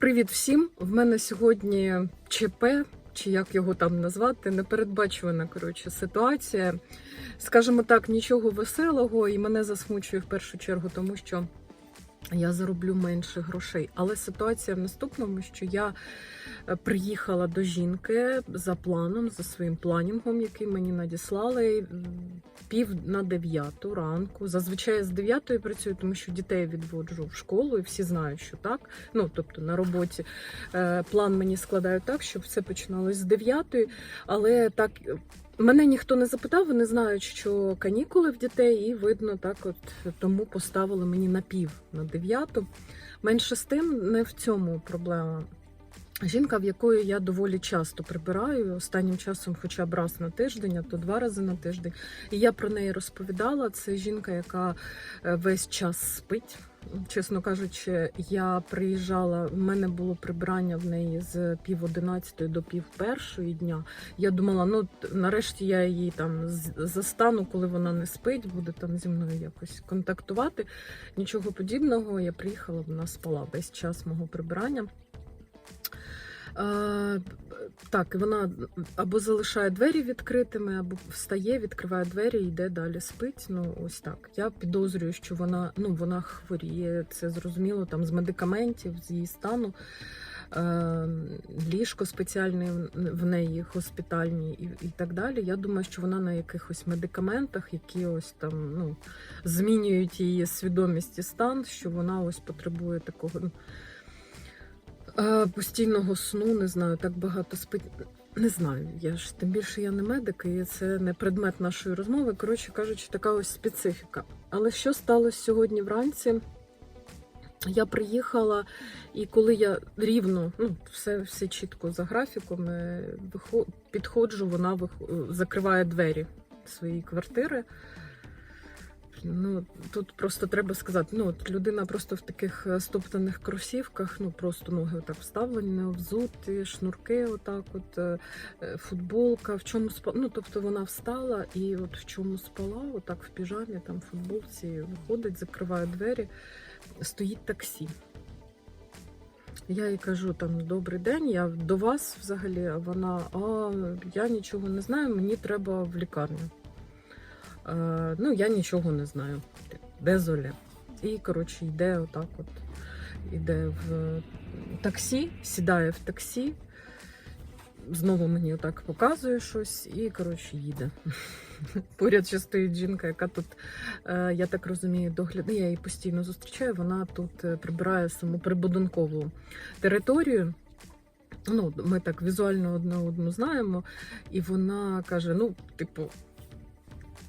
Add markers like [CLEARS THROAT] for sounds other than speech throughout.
Привіт всім! В мене сьогодні ЧП, чи як його там назвати, непередбачувана коротше, ситуація. Скажімо так, нічого веселого, і мене засмучує в першу чергу, тому що я зароблю менше грошей. Але ситуація в наступному, що я е, приїхала до жінки за планом, за своїм планінгом, який мені надіслали. Пів на дев'яту ранку. Зазвичай з дев'ятої працюю, тому що дітей відводжу в школу, і всі знають, що так. Ну тобто на роботі е, план мені складають так, щоб все починалось з дев'ятої. Але так мене ніхто не запитав, вони знають, що канікули в дітей, і видно, так от тому поставили мені на пів на дев'яту. Менше з тим, не в цьому проблема. Жінка, в якої я доволі часто прибираю, останнім часом хоча б раз на тиждень, а то два рази на тиждень. І я про неї розповідала. Це жінка, яка е, весь час спить. Чесно кажучи, я приїжджала, в мене було прибрання в неї з пів одинадцятої до пів першої дня. Я думала, ну нарешті я її там застану, коли вона не спить, буде там зі мною якось контактувати. Нічого подібного. Я приїхала, вона спала весь час мого прибирання. Так, вона або залишає двері відкритими, або встає, відкриває двері і йде далі спить. Ну, ось так. Я підозрюю, що вона, ну, вона хворіє, це зрозуміло, там з медикаментів, з її стану. Е, ліжко спеціальне в неї, госпітальні і, і так далі. Я думаю, що вона на якихось медикаментах, які ось там ну, змінюють її свідомість і стан, що вона ось потребує такого. Е, Постійного сну, не знаю, так багато спить. Не знаю, я ж тим більше я не медик, і це не предмет нашої розмови. Коротше кажучи, така ось специфіка. Але що сталося сьогодні вранці? Я приїхала, і коли я рівно, ну, все, все чітко за графіком, е, підходжу, вона закриває двері своєї квартири. Ну, тут просто треба сказати, ну, от людина просто в таких е, стоптаних кросівках, ну, просто ноги отак вставлені, взуті, шнурки отак от, е, е, футболка, в чому спала, ну, тобто вона встала і от в чому спала, отак в піжамі, там, в футболці, виходить, закриває двері, стоїть таксі. Я їй кажу там добрий день, я до вас взагалі, а вона, а я нічого не знаю, мені треба в лікарню. Е, ну, я нічого не знаю. дезоля. І, коротше, йде отак от. Іде в таксі, сідає в таксі, знову мені отак показує щось і, коротше, їде. [LAUGHS] Поряд ще стоїть жінка, яка тут, е, я так розумію, доглядає, я її постійно зустрічаю. Вона тут е, прибирає саму прибудинкову територію. Ну, ми так візуально одне одну знаємо, і вона каже: ну, типу,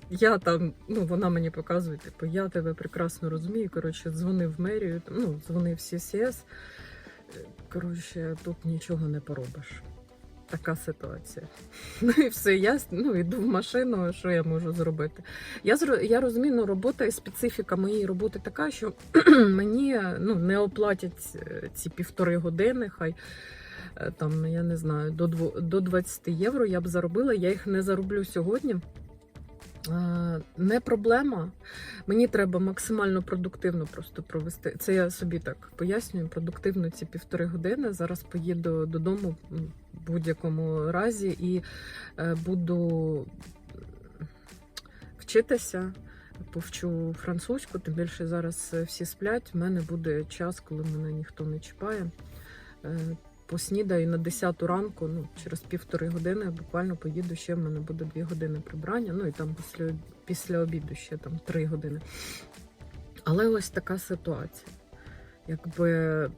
я там, ну вона мені показує, типу, я тебе прекрасно розумію. Коротше, дзвонив в мерію, ну, дзвонив в СІС. Коротше, тут нічого не поробиш. Така ситуація. [LAUGHS] Ну і все, я ну, йду в машину, що я можу зробити. Я я розумію, ну, робота і специфіка моєї роботи така, що [CLEARS THROAT] мені ну, не оплатять е, ці півтори години, хай е, там, я не знаю, до, до 20 євро я б заробила, я їх не зароблю сьогодні. Е, Не проблема. Мені треба максимально продуктивно просто провести. Це я собі так пояснюю. Продуктивно ці півтори години. Зараз поїду додому в будь-якому разі і е, буду вчитися. Повчу французьку, тим більше зараз е, всі сплять. У мене буде час, коли мене ніхто не чіпає. Поснідаю на 10 ранку, ну, через півтори години я буквально поїду ще, в мене буде 2 години прибрання, ну і там після, після обіду ще там 3 години. Але ось така ситуація. Якби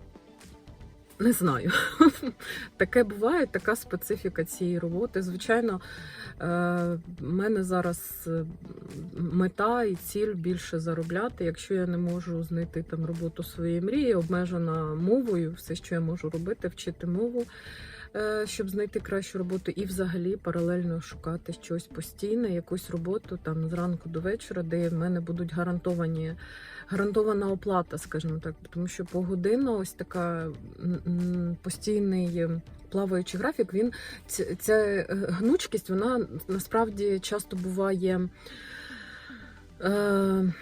не знаю. [LAUGHS] Таке буває, така специфіка цієї роботи. Звичайно, е, в мене зараз е, мета і ціль більше заробляти. Якщо я не можу знайти там роботу своєї мрії, обмежена мовою, все, що я можу робити, вчити мову, щоб знайти кращу роботу, і взагалі паралельно шукати щось постійне, якусь роботу там зранку до вечора, де в мене будуть гарантовані. Гарантована оплата, скажімо так, тому що погодинна ось така постійний е, плаваючий графік. Він ця, ця е, гнучкість, вона насправді часто буває. Е,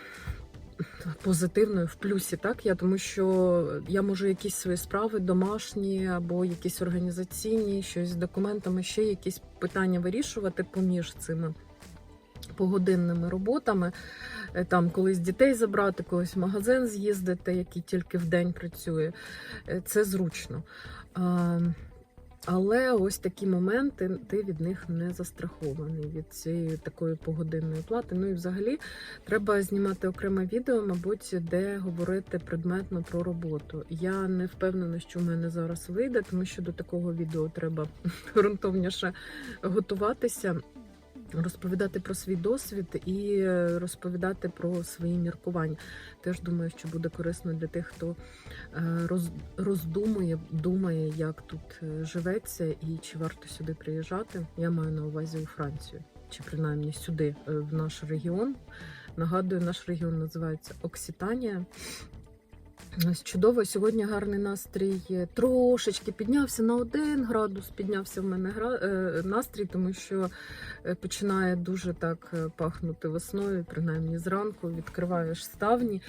позитивною в плюсі, так я тому, що я можу якісь свої справи домашні або якісь організаційні, щось з документами, ще якісь питання вирішувати поміж цими погодинними роботами. Е, Там колись дітей забрати, колись в магазин з'їздити, який тільки в день працює. Е, Це зручно. Але ось такі моменти ти від них не застрахований від цієї такої погодинної плати. Ну і взагалі треба знімати окреме відео, мабуть, де говорити предметно про роботу. Я не впевнена, що в мене зараз вийде, тому що до такого відео треба [LAUGHS] грунтовніше готуватися. Розповідати про свій досвід і розповідати про свої міркування. Теж думаю, що буде корисно для тих, хто е, роздумує, думає, як тут е, живеться і чи варто сюди приїжджати. Я маю на увазі у Францію, чи принаймні сюди, е, в наш регіон. Нагадую, наш регіон називається Окситанія. Чудово, сьогодні гарний настрій трошечки піднявся на один градус. Піднявся в мене е, настрій, тому що е, починає дуже так е, пахнути весною, принаймні зранку. Відкриваєш ставні,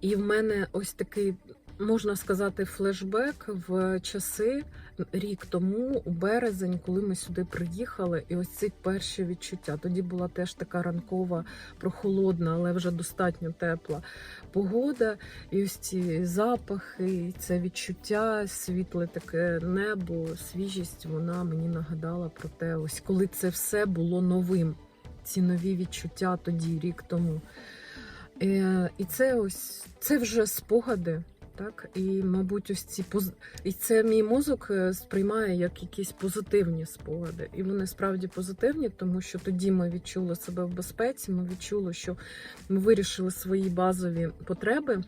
і в мене ось такий. Можна сказати, флешбек в часи рік тому, у березень, коли ми сюди приїхали, і ось ці перші відчуття. Тоді була теж така ранкова, прохолодна, але вже достатньо тепла погода. І ось ці запахи, і це відчуття, світле таке небо, свіжість, вона мені нагадала про те, ось коли це все було новим. Ці нові відчуття тоді, рік тому. Е, І це ось це вже спогади. Так, і, мабуть, ось ці поз... і це мій мозок е, сприймає як якісь позитивні спогади. І вони справді позитивні, тому що тоді ми відчули себе в безпеці. Ми відчули, що ми вирішили свої базові потреби,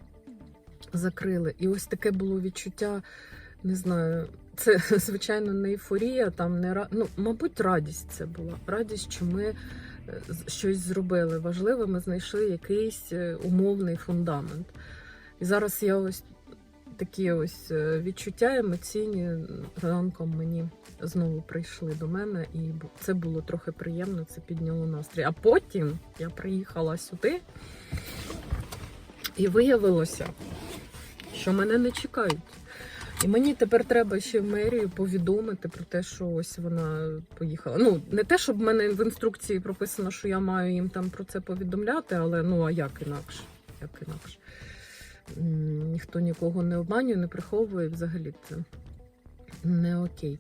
закрили. І ось таке було відчуття, не знаю, це [LAUGHS] звичайно не ейфорія, там не ра... ну, мабуть, радість це була. Радість, що ми е, щось зробили важливе, ми знайшли якийсь е, умовний фундамент. І зараз я ось такі ось е, відчуття емоційні ранком мені знову прийшли до мене, і це було трохи приємно, це підняло настрій. А потім я приїхала сюди, і виявилося, що мене не чекають. І мені тепер треба ще в мерію повідомити про те, що ось вона поїхала. Ну, не те, щоб в мене в інструкції прописано, що я маю їм там про це повідомляти, але ну а як інакше? Як інакше? Ніхто нікого не обманює, не приховує взагалі це не окей.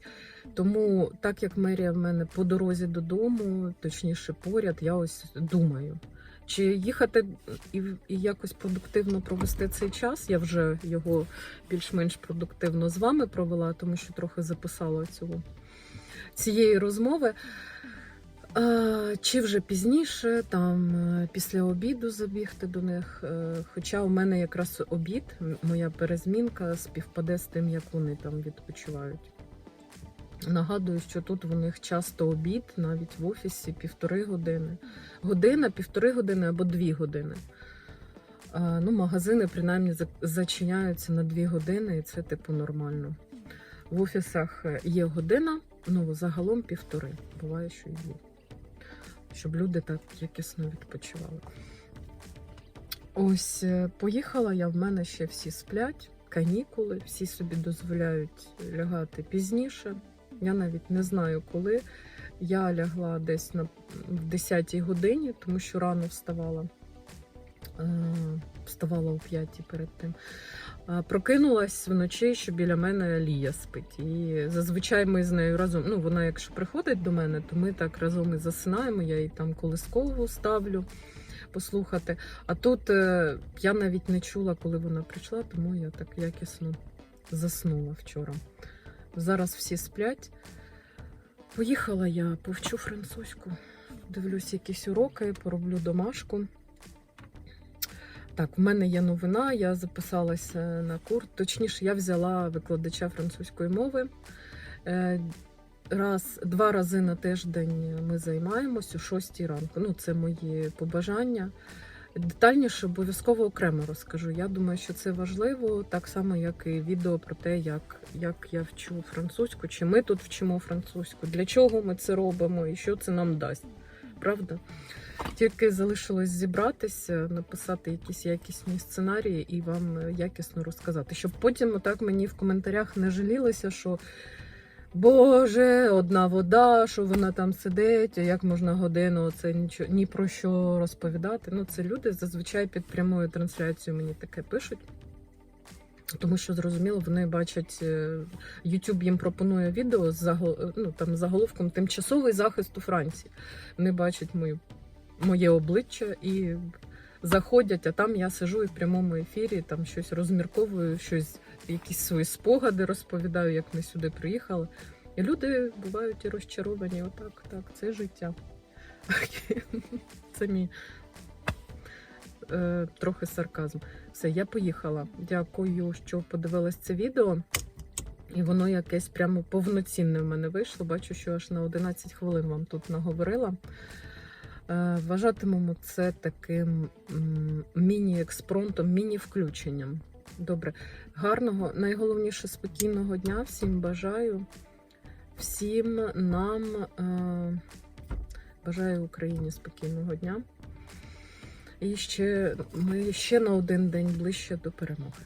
Тому, так як мерія в мене по дорозі додому, точніше поряд, я ось думаю. Чи їхати і якось продуктивно провести цей час? Я вже його більш-менш продуктивно з вами провела, тому що трохи записала цього цієї розмови. А, чи вже пізніше, там е, після обіду забігти до них. Е, Хоча у мене якраз обід, моя перезмінка співпаде з тим, як вони там відпочивають. Нагадую, що тут в них часто обід, навіть в офісі півтори години. Година, півтори години або дві години. Ну, магазини принаймні зачиняються на дві години, і це типу нормально. В офісах е, є година, ну загалом півтори. Буває, що і дві. Щоб люди так якісно відпочивали. Ось е, поїхала я, в мене ще всі сплять, канікули, всі собі дозволяють лягати пізніше. Я навіть не знаю коли. Я лягла десь на в 10 годині, тому що рано вставала. Е, Вставала о 5 перед тим. Прокинулась вночі, що біля мене Лія спить. І зазвичай ми з нею разом. Ну, вона, якщо приходить до мене, то ми так разом і засинаємо. Я їй там колискову ставлю послухати. А тут е, я навіть не чула, коли вона прийшла, тому я так якісно заснула вчора. Зараз всі сплять. Поїхала я, повчу французьку, дивлюсь якісь уроки, пороблю домашку. Так, в мене є новина, я записалася на курс. Точніше, я взяла викладача французької мови. Е, Раз, два рази на тиждень ми займаємось о 6 ранку. Ну, це мої побажання. Детальніше обов'язково окремо розкажу. Я думаю, що це важливо, так само, як і відео про те, як, як я вчу французьку, чи ми тут вчимо французьку, для чого ми це робимо і що це нам дасть. Правда? Тільки залишилось зібратися, написати якісь якісні сценарії і вам якісно розказати, щоб потім отак мені в коментарях не жалілися, що Боже, одна вода, що вона там сидить, як можна годину це нічого ні про що розповідати. Ну, це люди зазвичай під прямою трансляцією мені таке пишуть. Тому що зрозуміло, вони бачать, е, YouTube їм пропонує відео з ну, там, заголовком Тимчасовий захист у Франції. Вони бачать мою, моє обличчя і заходять, а там я сижу і в прямому ефірі, там щось розмірковую, щось, якісь свої спогади розповідаю, як ми сюди приїхали. І люди бувають і розчаровані. Отак, так, це життя. [LAUGHS] Це мій е, трохи сарказм. Все, я поїхала. Дякую, що подивилась це відео. І воно якесь прямо повноцінне в мене вийшло. Бачу, що аж на 11 хвилин вам тут наговорила. Е, Вважатимемо це таким міні-експронтом, міні-включенням. Добре, гарного, найголовніше спокійного дня. Всім бажаю. Всім нам е, бажаю Україні спокійного дня. І ще ми ще на один день ближче до перемоги.